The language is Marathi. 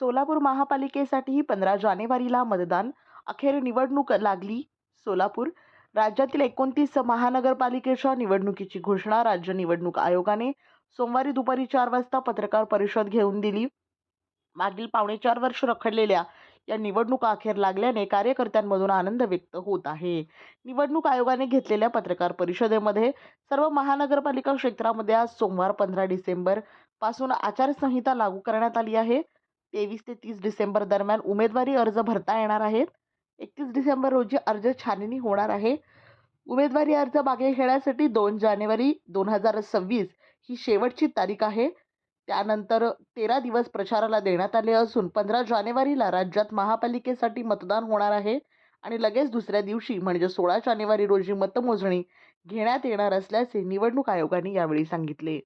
सोलापूर महापालिकेसाठीही पंधरा जानेवारीला मतदान. अखेर निवडणूक लागली सोलापूर. राज्यातील एकोणतीस महानगरपालिकेच्या निवडणुकीची घोषणा राज्य निवडणूक आयोगाने सोमवारी दुपारी चार वाजता पत्रकार परिषद घेऊन दिली. मागील पावणे चार वर्ष रखडलेल्या या निवडणुका अखेर लागल्याने कार्यकर्त्यांमधून आनंद व्यक्त होत आहे. निवडणूक आयोगाने घेतलेल्या पत्रकार परिषदेमध्ये सर्व महानगरपालिका क्षेत्रामध्ये आज सोमवार पंधरा डिसेंबरपासून आचारसंहिता लागू करण्यात आली आहे. तेवीस ते तीस डिसेंबर दरम्यान उमेदवारी अर्ज भरता येणार आहेत. एकतीस डिसेंबर रोजी अर्ज छाननी होणार आहे. उमेदवारी अर्ज मागे घेण्यासाठी दोन जानेवारी दोन हजार सव्वीस ही शेवटची तारीख आहे. त्यानंतर तेरा दिवस प्रचाराला देण्यात आले असून पंधरा जानेवारीला राज्यात महापालिकेसाठी मतदान होणार आहे आणि लगेच दुसऱ्या दिवशी म्हणजे सोळा जानेवारी रोजी मतमोजणी घेण्यात येणार असल्याचे निवडणूक आयोगाने यावेळी सांगितले.